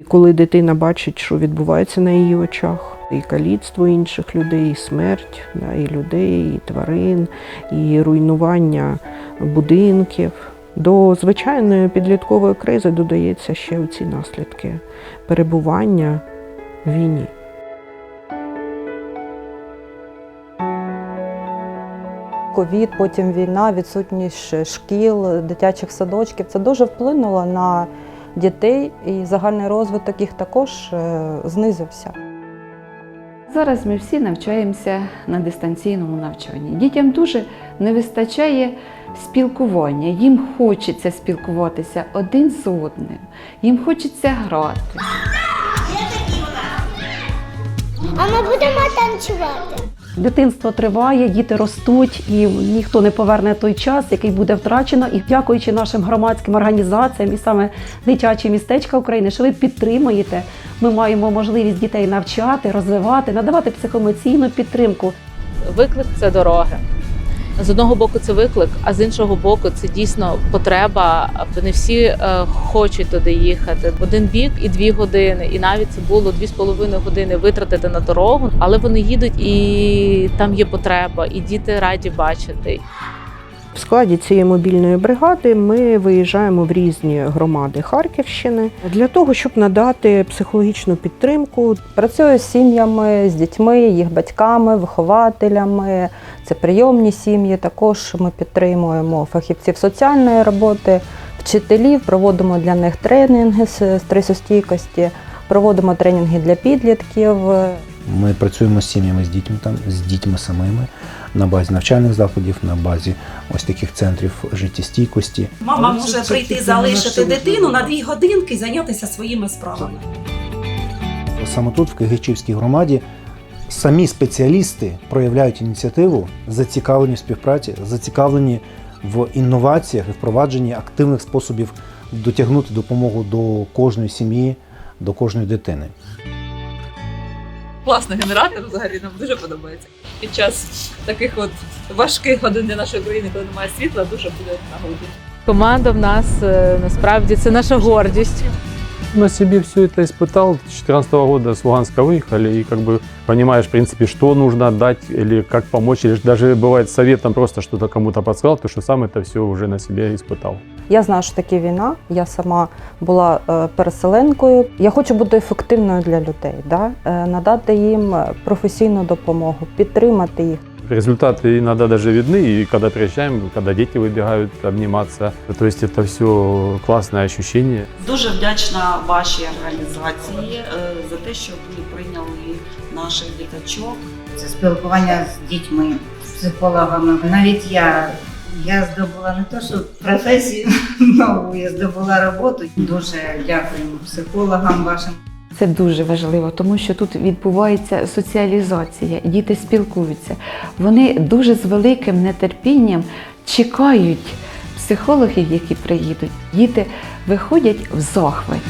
І коли дитина бачить, що відбувається на її очах, і каліцтво інших людей, і смерть і людей, і тварин, і руйнування будинків. До звичайної підліткової кризи додається ще ці наслідки перебування в війні. Ковід, потім війна, відсутність шкіл, дитячих садочків. Це дуже вплинуло на дітей, і загальний розвиток їх також е, знизився. Зараз ми всі навчаємося на дистанційному навчанні. Дітям дуже не вистачає спілкування. Їм хочеться спілкуватися один з одним, їм хочеться грати. А ми будемо танцювати. Дитинство триває, діти ростуть, і ніхто не поверне той час, який буде втрачено. І дякуючи нашим громадським організаціям і саме дитячі містечка України, що ви підтримуєте. Ми маємо можливість дітей навчати, розвивати, надавати психоемоційну підтримку. Виклик це дороги. З одного боку це виклик, а з іншого боку, це дійсно потреба. Вони всі е, хочуть туди їхати. Один бік і дві години, і навіть це було дві з половиною години витратити на дорогу. Але вони їдуть, і там є потреба, і діти раді бачити. В складі цієї мобільної бригади ми виїжджаємо в різні громади Харківщини для того, щоб надати психологічну підтримку Працюю з сім'ями, з дітьми, їх батьками, вихователями. Це прийомні сім'ї. Також ми підтримуємо фахівців соціальної роботи, вчителів, проводимо для них тренінги з стресостійкості, проводимо тренінги для підлітків. Ми працюємо з сім'ями з дітьми там, з дітьми самими на базі навчальних заходів, на базі ось таких центрів життєстійкості. Мама може прийти залишити дитину на дві годинки і зайнятися своїми справами. Саме тут, в Кигичівській громаді, самі спеціалісти проявляють ініціативу, зацікавлені в співпраці, зацікавлені в інноваціях і впровадженні активних способів дотягнути допомогу до кожної сім'ї, до кожної дитини. Класний генератор взагалі нам дуже подобається. Під час таких от важких годин для нашої країни, коли немає світла, дуже буде нагоді. Команда в нас е, насправді це наша гордість На себе все это испытал. С 2014 года с Луганска выехали, и как бы понимаешь, в принципе, что нужно отдать или как помочь, или даже бывает советом просто что-то кому-то подсказал, потому что сам это все уже на себе испытал. Я знаю, що таке війна. Я сама була е, переселенкою. Я хочу бути ефективною для людей, да? е, надати їм професійну допомогу, підтримати їх. Результаты иногда даже видны, и когда приезжаем, когда дети выбегают обниматься. То есть это все классное ощущение. Дуже вдячна вашій організації е, за те, що ви прийняли наших діточок. Це спілкування з дітьми, з психологами. Навіть я, я здобула не то, що професію нову, я здобула роботу. Дуже дякую психологам вашим. Це дуже важливо, тому що тут відбувається соціалізація, діти спілкуються. Вони дуже з великим нетерпінням чекають психологів, які приїдуть. Діти виходять в захват.